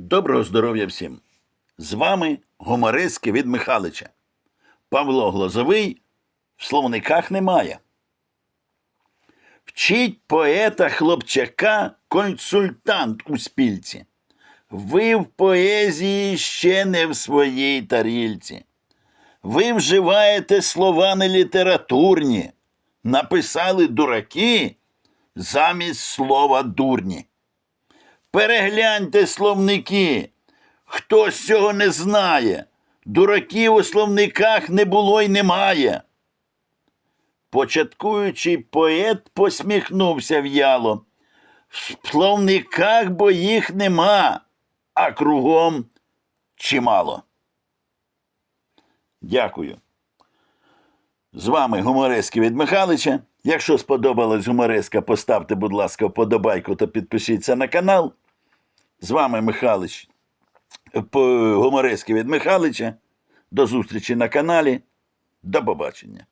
Доброго здоров'я всім! З вами гумористки від Михалича. Павло Глозовий в словниках немає. Вчить поета хлопчака консультант у спільці. Ви в поезії ще не в своїй тарільці. Ви вживаєте слова нелітературні. Написали дураки замість слова дурні. Перегляньте словники. Хто з цього не знає? Дураків у словниках не було й немає. Початкуючий поет посміхнувся в'яло. В словниках бо їх нема, а кругом чимало. Дякую. З вами гуморески від Михалича. Якщо сподобалась гумореска, поставте, будь ласка, вподобайку та підпишіться на канал. З вами Михалич. Гомореський від Михалича. До зустрічі на каналі. До побачення.